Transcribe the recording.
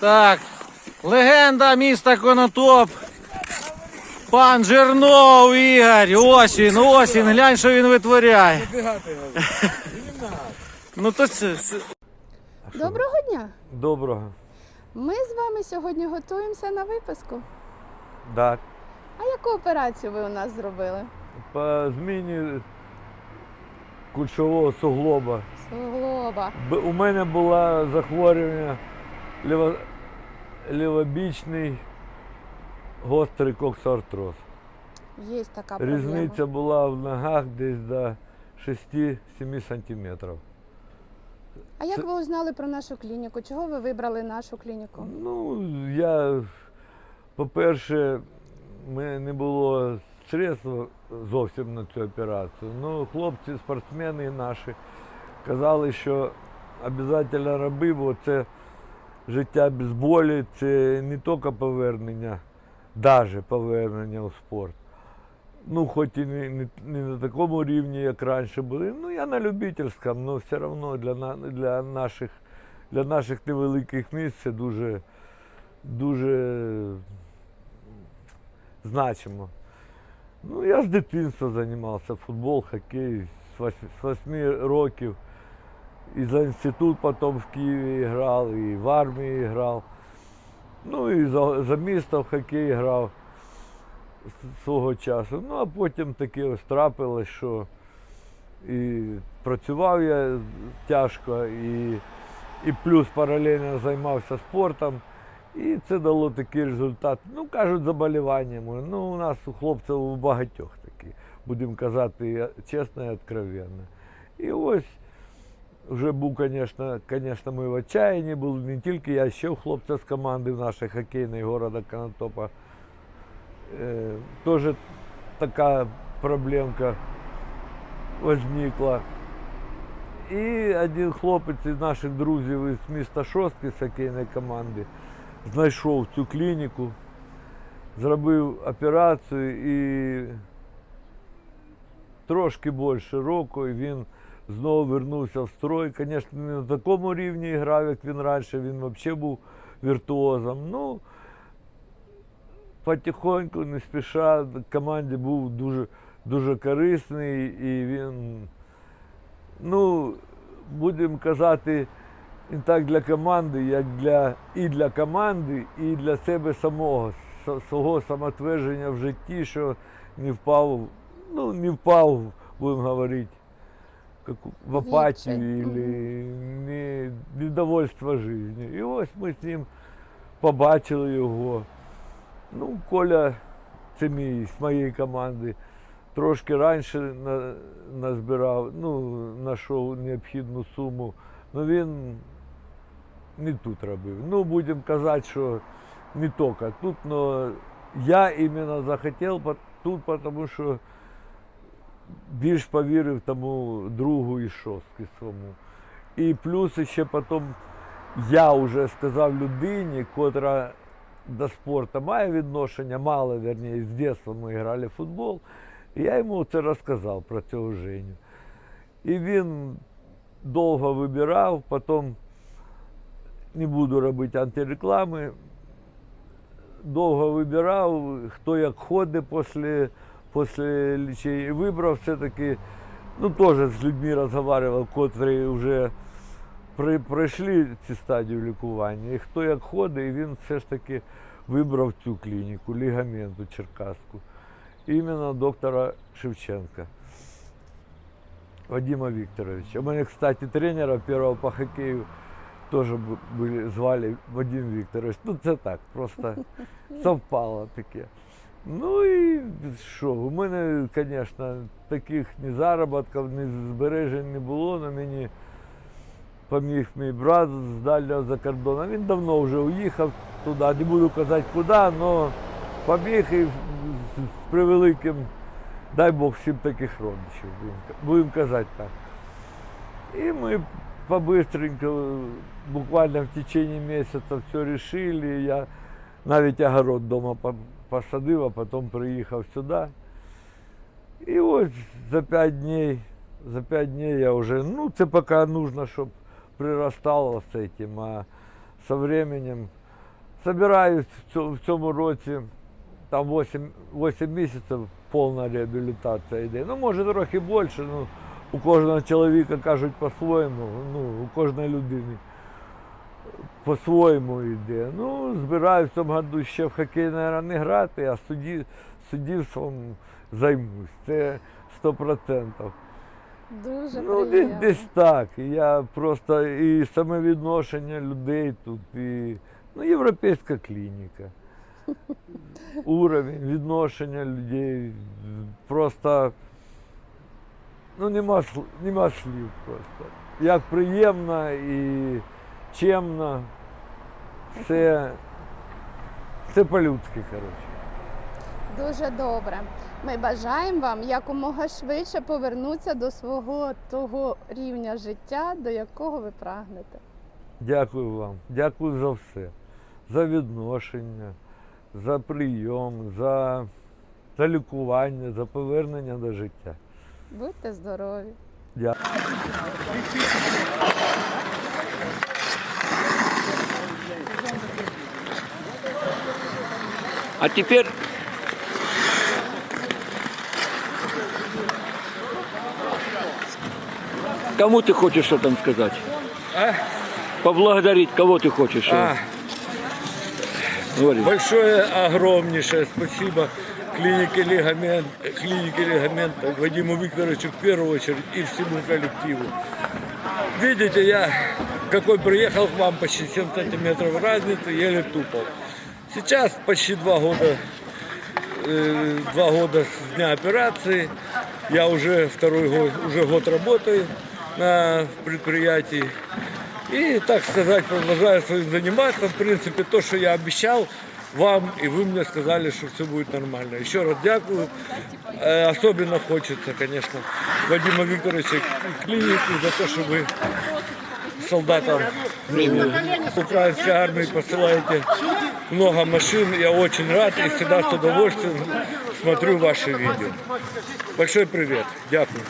Так, легенда міста Конотоп. Пан Жернов Ігор. Ось він, ось він. Глянь, що він витворяє. Ну то це. Доброго дня! Доброго. Ми з вами сьогодні готуємося на виписку. Так. А яку операцію ви у нас зробили? По зміні кульшового суглоба. Суглоба. Б- У мене було захворювання ліво, лівобічний гострий коксартроз. Є така проблема. Різниця була в ногах десь до 6-7 сантиметрів. А як ви узнали про нашу клініку? Чого ви вибрали нашу клініку? Ну, я, по-перше, в мене не було средств зовсім на цю операцію. Ну, хлопці, спортсмени наші казали, що обов'язково роби, бо це життя без болі, це не тільки повернення, навіть повернення у спорт. Ну, хоч і не, не, не на такому рівні, як раніше були. Ну, я на любительському, але все одно для, для наших для наших невеликих міст це дуже, дуже значимо. Ну, я з дитинства займався футбол, хокей з вось- з 8 років. І за інститут потім в Києві грав, і в армії грав. Ну і за, за місто в хокей грав свого часу. Ну, а потім таке ось трапилось, що і працював я тяжко, і, і плюс паралельно займався спортом. І це дало такий результат. Ну, кажуть, заболівання. Ну, у нас у хлопців у багатьох такі, будемо казати, чесно і откровенно. І ось вже був, звісно, звісно, ми в отчаянні були, не тільки я, ще хлопця з команди нашої хокейної города Конотопа. Е, Теж така проблемка возникла. І один хлопець із наших друзів із міста Шостки з хокейної команди знайшов цю клініку, зробив операцію і трошки більше року він знову вернувся в строй. Звісно, не на такому рівні грав, як він раніше, він взагалі був віртуозом. Ну, потихоньку, не спіша, команді був дуже, дуже корисний і він, ну, будемо казати, не так для команди, як для і для команди, і для себе самого, свого самотвердження в житті, що не впав, ну, не впав, будемо говорити, как в апатію Відчай. или не, недовольство життю. І ось ми з ним побачили його. Ну, Коля, це мій з моєї команди, трошки раніше на, назбирав, ну, знайшов необхідну суму. Ну він не тут робив. Ну, будемо казати, що не тільки тут, але я іменно захотів тут, тому що більш повірив тому другу із шостки своєму. І плюс ще потім я вже сказав людині, котра до спорту має відношення, мало, верніше, з дитинства ми грали в футбол. І я йому це розказав про цього Женю. І він довго вибирав, потім не буду робити антиреклами. Довго вибирав, хто як ходить після, після лічення. І вибрав все-таки, ну теж з людьми котрі вже при, пройшли ці стадії лікування. І хто як ходить, і він все ж таки вибрав цю клініку, лігаменту Черкаську. Іменно доктора Шевченка. Вадима Викторовича. У меня, кстати, тренера первого по хоккею тоже были, звали Вадим Викторович. Ну, це так, просто совпало таке. Ну і що, у мене, звісно, таких ні заробітків, ні збережень не було. На мені поміг мій брат з дальнього закордону. Він давно вже уїхав туди, не буду казати куди, але побіг і з превеликим, дай Бог всім таких родичів, будемо казати так. І ми побыстренько, буквально в течение місяця все решили. Я навіть огород вдома посадив, а потім приїхав сюди. І ось за п'ять днів, за п'ять днів я вже, ну це поки нужно, щоб прирастало з цим, а со временем Собираюсь в цьому, в цьому році, там 8, 8 місяців повна реабілітація йде. Ну, може трохи більше, ну, у кожного чоловіка кажуть по-своєму, ну, у кожної людини По-своєму йде. Ну, збираюсь в цьому году ще в хокей, мабуть, не грати, а суді, суддівством займусь. Це 100%. Дуже Ну, десь, приємно. десь так. Я просто і самовідношення людей тут, і ну, європейська клініка. Уровень відношення людей. Просто ну, нема, нема слів просто. Як приємно і чемно. Все, все по-людськи, коротше. Дуже добре. Ми бажаємо вам якомога швидше повернутися до свого того рівня життя, до якого ви прагнете. Дякую вам. Дякую за все. За відношення, за прийом, за, за лікування, за повернення до життя. Будьте здорові! Дякую. А теперь кому ты хочешь что там сказать? Поблагодарить кого ты хочешь? А, Говори. большое, огромнейшее спасибо клинике Лигамент, клинике Лигамента, Вадиму Викторовичу в первую очередь и всему коллективу. Видите, я какой приехал к вам, почти 7 сантиметров разницы, еле тупал. Сейчас почти два года, э, два года с дня операции. Я уже второй год, уже год работаю на предприятии. И, так сказать, продолжаю своим заниматься. В принципе, то, что я обещал вам, и вы мне сказали, что все будет нормально. Еще раз дякую. Э, Особенно хочется, конечно, Вадима Викторовича и клинику за то, что вы солдатам э, украинской армии посылаете много машин. Я очень рад и всегда с удовольствием смотрю ваши видео. Большой привет. Дякую.